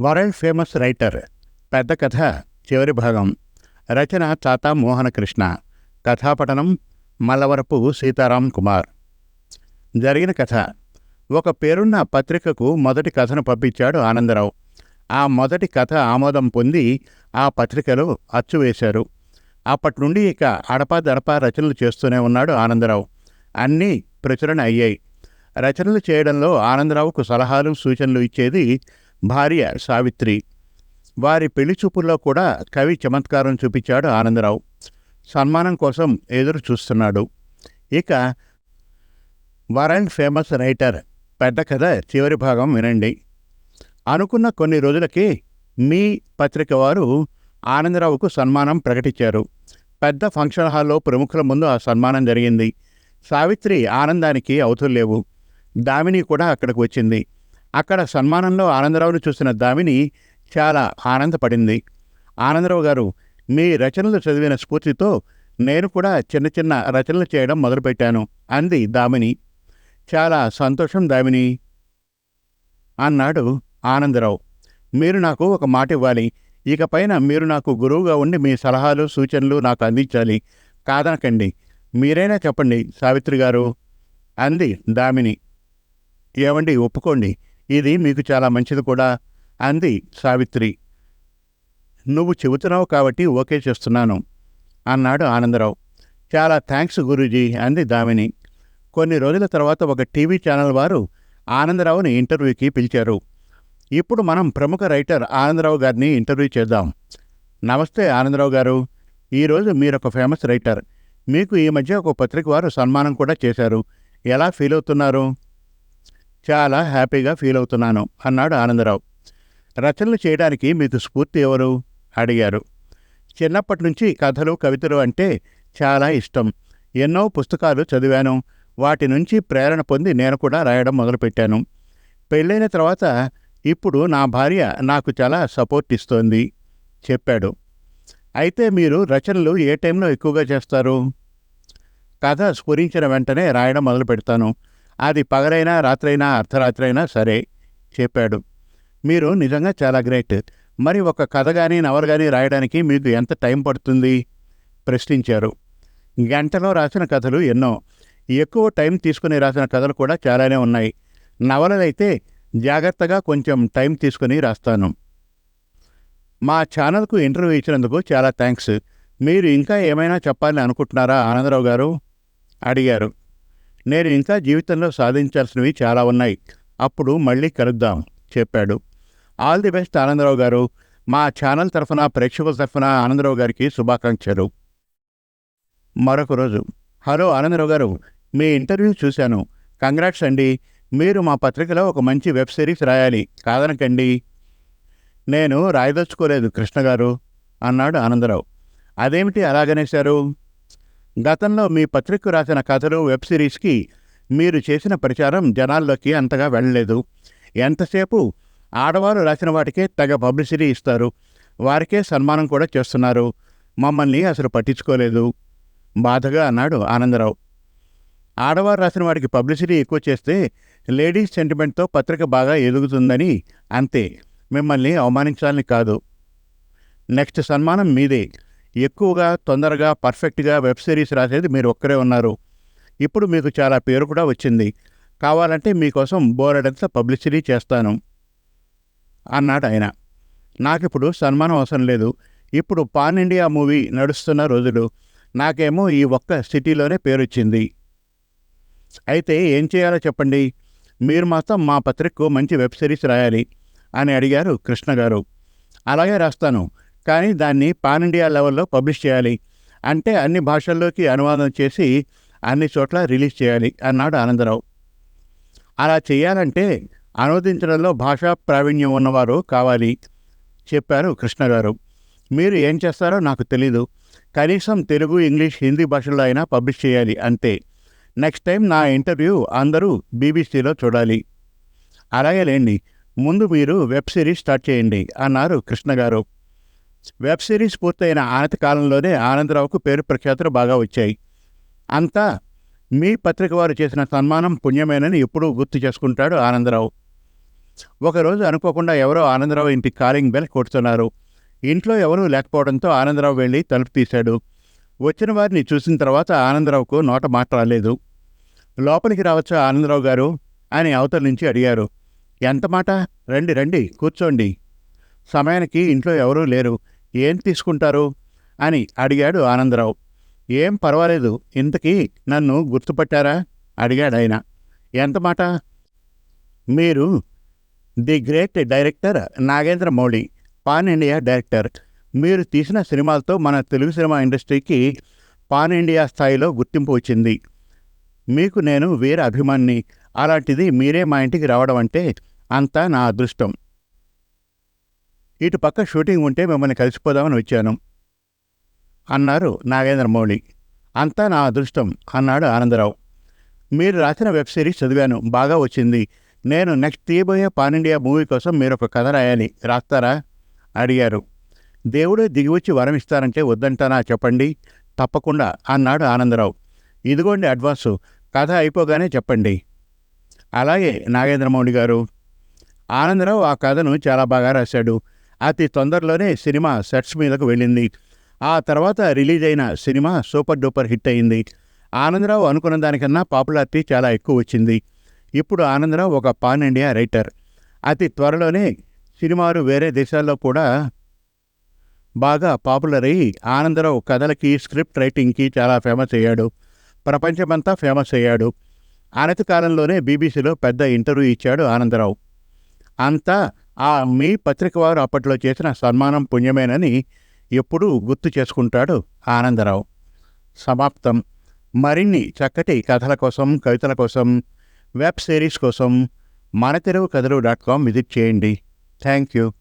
World famous writer పెద్ద కథ చివరి భాగం. రచన తాతా మోహనకృష్ణ. కథాపఠనం మల్లవరపు సీతారాం కుమార్. జరిగిన కథ. ఒక పేరున్న పత్రికకు మొదటి కథను పంపించాడు ఆనందరావు. ఆ మొదటి కథ ఆమోదం పొంది ఆ పత్రికలో అచ్చు వేశారు. అప్పటి నుండి ఇక అడపాదడపా రచనలు చేస్తూనే ఉన్నాడు ఆనందరావు. అన్నీ ప్రచురణ అయ్యాయి. రచనలు చేయడంలో ఆనందరావుకు సలహాలు సూచనలు ఇచ్చేది భార్య సావిత్రి. వారి పెళ్ళి చూపుల్లో కూడా కవి చమత్కారం చూపించాడు ఆనందరావు. సన్మానం కోసం ఎదురు చూస్తున్నాడు. ఇక వరల్డ్ ఫేమస్ రైటర్ పెద్ద కథ చివరి భాగం వినండి. అనుకున్న కొన్ని రోజులకి మీ పత్రిక వారు ఆనందరావుకు సన్మానం ప్రకటించారు. పెద్ద ఫంక్షన్ హాల్లో ప్రముఖుల ముందు ఆ సన్మానం జరిగింది. సావిత్రి ఆనందానికి అవుతులేవు దామిని కూడా అక్కడికి వచ్చింది. అక్కడ సన్మానంలో ఆనందరావును చూసిన దామిని చాలా ఆనందపడింది. ఆనందరావు గారు మీ రచనలు చదివిన స్ఫూర్తితో నేను కూడా చిన్న చిన్న రచనలు చేయడం మొదలుపెట్టాను అంది దామిని చాలా సంతోషం దామిని అన్నాడు ఆనందరావు. మీరు నాకు ఒక మాట ఇవ్వాలి. ఇకపైన మీరు నాకు గురువుగా ఉండి మీ సలహాలు సూచనలు నాకు అందించాలి. కాదనకండి. మీరైనా చెప్పండి సావిత్రి గారు అంది దామిని ఏమండి ఒప్పుకోండి. ఇది మీకు చాలా మంచిది కూడా అంది సావిత్రి. నువ్వు చెబుతున్నావు కాబట్టి ఓకే చేస్తున్నాను అన్నాడు ఆనందరావు. చాలా థ్యాంక్స్ గురూజీ అంది దామిని కొన్ని రోజుల తర్వాత ఒక టీవీ ఛానల్ వారు ఆనందరావుని ఇంటర్వ్యూకి పిలిచారు. ఇప్పుడు మనం ప్రముఖ రైటర్ ఆనందరావు గారిని ఇంటర్వ్యూ చేద్దాం. నమస్తే ఆనందరావు గారు. ఈరోజు మీరొక ఫేమస్ రైటర్. మీకు ఈ మధ్య ఒక పత్రిక వారు సన్మానం కూడా చేశారు. ఎలా ఫీల్ అవుతున్నారు? చాలా హ్యాపీగా ఫీల్ అవుతున్నాను అన్నాడు ఆనందరావు. రచనలు చేయడానికి మీకు స్ఫూర్తి ఎవరు? అడిగారు. చిన్నప్పటి నుంచి కథలు కవితలు అంటే చాలా ఇష్టం. ఎన్నో పుస్తకాలు చదివాను. వాటి నుంచి ప్రేరణ పొంది నేను కూడా రాయడం మొదలుపెట్టాను. పెళ్ళైన తర్వాత ఇప్పుడు నా భార్య నాకు చాలా సపోర్ట్ ఇస్తోంది చెప్పాడు. అయితే మీరు రచనలు ఏ టైంలో ఎక్కువగా చేస్తారు? కథ స్ఫురించిన వెంటనే రాయడం మొదలు పెడతాను అది పగలైనా రాత్రైనా అర్ధరాత్రైనా సరే చెప్పాడు. మీరు నిజంగా చాలా గ్రేట్. మరి ఒక కథ కానీ నవలు కానీ రాయడానికి మీకు ఎంత టైం పడుతుంది? ప్రశ్నించారు. గంటలో రాసిన కథలు ఎన్నో. ఎక్కువ టైం తీసుకుని రాసిన కథలు కూడా చాలానే ఉన్నాయి. నవలలైతే జాగ్రత్తగా కొంచెం టైం తీసుకుని రాస్తాను. మా ఛానల్కు ఇంటర్వ్యూ ఇచ్చినందుకు చాలా థ్యాంక్స్ మీరు ఇంకా ఏమైనా చెప్పాలని అనుకుంటున్నారా ఆనందరావు గారు? అడిగారు. నేను ఇంకా జీవితంలో సాధించాల్సినవి చాలా ఉన్నాయి. అప్పుడు మళ్ళీ కలుద్దాం చెప్పాడు. ఆల్ ది బెస్ట్ ఆనందరావు గారు. మా ఛానల్ తరఫున ప్రేక్షకుల తరఫున ఆనందరావు గారికి శుభాకాంక్షలు. మరొక రోజు హలో ఆనందరావు గారు. మీ ఇంటర్వ్యూ చూశాను. కంగ్రాట్స్ అండి. మీరు మా పత్రికలో ఒక మంచి వెబ్ సిరీస్ రాయాలి. కాదనకండి. నేను రాయదలుచుకోలేదు కృష్ణ గారు అన్నాడు ఆనందరావు. అదేమిటి అలాగనేశారు? గతంలో మీ పత్రికకు రాసిన కథలు వెబ్ సిరీస్కి మీరు చేసిన ప్రచారం జనాల్లోకి అంతగా వెళ్ళలేదు. ఎంతసేపు ఆడవారు రాసిన వాటికే తగ పబ్లిసిటీ ఇస్తారు. వారికే సన్మానం కూడా చేస్తున్నారు. మమ్మల్ని అసలు పట్టించుకోలేదు. బాధగా అన్నాడు ఆనందరావు. ఆడవారు రాసిన వాడికి పబ్లిసిటీ ఎక్కువ చేస్తే లేడీస్ సెంటిమెంట్తో పత్రిక బాగా ఎదుగుతుందని అంతే. మిమ్మల్ని అవమానించాలని కాదు. నెక్స్ట్ సన్మానం మీదే. ఎక్కువగా తొందరగా పర్ఫెక్ట్గా వెబ్ సిరీస్ రాసేది మీరు ఒక్కరే ఉన్నారు. ఇప్పుడు మీకు చాలా పేరు కూడా వచ్చింది. కావాలంటే మీకోసం బోరడంత పబ్లిసిటీ చేస్తాను. అన్నాడు ఆయన. నాకిప్పుడు సన్మానం అవసరం లేదు. ఇప్పుడు పాన్ ఇండియా మూవీ నడుస్తున్న రోజులు. నాకేమో ఈ ఒక్క సిటీలోనే పేరొచ్చింది. అయితే ఏం చేయాలో చెప్పండి. మీరు మాత్రం మా పత్రికకు మంచి వెబ్ సిరీస్ రాయాలి అని అడిగారు కృష్ణ గారు. అలాగే రాస్తాను. కానీ దాన్ని పాన్ ఇండియా లెవెల్లో పబ్లిష్ చేయాలి. అంటే అన్ని భాషల్లోకి అనువాదం చేసి అన్ని చోట్ల రిలీజ్ చేయాలి అన్నాడు ఆనందరావు. అలా చేయాలంటే అనువదించడంలో భాషా ప్రావీణ్యం ఉన్నవారు కావాలి చెప్పారు కృష్ణ గారు మీరు ఏం చేస్తారో నాకు తెలీదు. కనీసం తెలుగు ఇంగ్లీష్ హిందీ భాషల్లో అయినా పబ్లిష్ చేయాలి అంతే. నెక్స్ట్ టైం నా ఇంటర్వ్యూ అందరూ బీబీసీలో చూడాలి. అలాగే లేండి ముందు మీరు వెబ్ సిరీస్ స్టార్ట్ చేయండి అన్నారు కృష్ణ గారు వెబ్ సిరీస్ పూర్తయిన ఆనతి కాలంలోనే ఆనందరావుకు పేరు ప్రఖ్యాతులు బాగా వచ్చాయి. అంతా మీ పత్రిక వారు చేసిన సన్మానం పుణ్యమేనని ఎప్పుడూ గుర్తు చేసుకుంటాడు ఆనందరావు. ఒకరోజు అనుకోకుండా ఎవరో ఆనందరావు ఇంటి కాలింగ్ బెల్ కొడుతున్నారు. ఇంట్లో ఎవరూ లేకపోవడంతో ఆనందరావు వెళ్ళి తలుపు తీశాడు. వచ్చిన వారిని చూసిన తర్వాత ఆనందరావుకు నోట మాట రాలేదు. లోపలికి రావచ్చా ఆనందరావు గారు అని అవతల నుంచి అడిగారు. ఎంత మాట? రండి రండి కూర్చోండి. సమయానికి ఇంట్లో ఎవరూ లేరు. ఏం తీసుకుంటారు? అని అడిగాడు ఆనందరావు. ఏం పర్వాలేదు ఇంతకీ నన్ను గుర్తుపట్టారా? అడిగాడు ఆయన. ఎంత మాట? మీరు the great director Nagendra Mouli pan India director. మీరు తీసిన సినిమాలతో మన తెలుగు సినిమా ఇండస్ట్రీకి పాన్ ఇండియా స్థాయిలో గుర్తింపు వచ్చింది. మీకు నేను వీర అభిమాన్ని. అలాంటిది మీరే మా ఇంటికి రావడం అంటే అంతా నా అదృష్టం. ఇటు పక్క షూటింగ్ ఉంటే మిమ్మల్ని కలిసిపోదామని వచ్చాను. అన్నారు నాగేంద్ర మౌళి. అంతా నా అదృష్టం అన్నాడు ఆనందరావు. మీరు రాసిన వెబ్ సిరీస్ చదివాను. బాగా వచ్చింది. నేను నెక్స్ట్ తీయబోయే పాన్ ఇండియా మూవీ కోసం మీరు ఒక కథ రాయాలి. రాస్తారా? అడిగారు. దేవుడే దిగివచ్చి వరం ఇస్తారంటే వద్దంటానా చెప్పండి? తప్పకుండా అన్నాడు ఆనందరావు. ఇదిగోండి అడ్వాన్సు. కథ అయిపోగానే చెప్పండి. అలాగే నాగేంద్రమౌళి గారు. ఆనందరావు ఆ కథను చాలా బాగా రాశాడు. అతి తొందరలోనే సినిమా సెట్స్ మీదకు వెళ్ళింది. ఆ తర్వాత రిలీజ్ అయిన సినిమా సూపర్ డూపర్ హిట్ అయింది. ఆనందరావు అనుకున్న దానికన్నా పాపులారిటీ చాలా ఎక్కువ వచ్చింది. ఇప్పుడు ఆనందరావు ఒక పాన్ ఇండియా రైటర్. అతి త్వరలోనే సినిమాలు వేరే దేశాల్లో కూడా బాగా పాపులర్ అయ్యి ఆనందరావు కథలకి స్క్రిప్ట్ రైటింగ్కి చాలా ఫేమస్ అయ్యాడు. ప్రపంచమంతా ఫేమస్ అయ్యాడు. అనతి కాలంలోనే బీబీసీలో పెద్ద ఇంటర్వ్యూ ఇచ్చాడు ఆనందరావు. అంతా ఆ మీ పత్రిక వారు అప్పట్లో చేసిన సన్మానం పుణ్యమేనని ఎప్పుడూ గుర్తు చేసుకుంటాడు ఆనందరావు. సమాప్తం. మరిన్ని చక్కటి కథల కోసం కవితల కోసం వెబ్ సిరీస్ కోసం మన Telugu Kathalu dot com visit చేయండి. Thank you.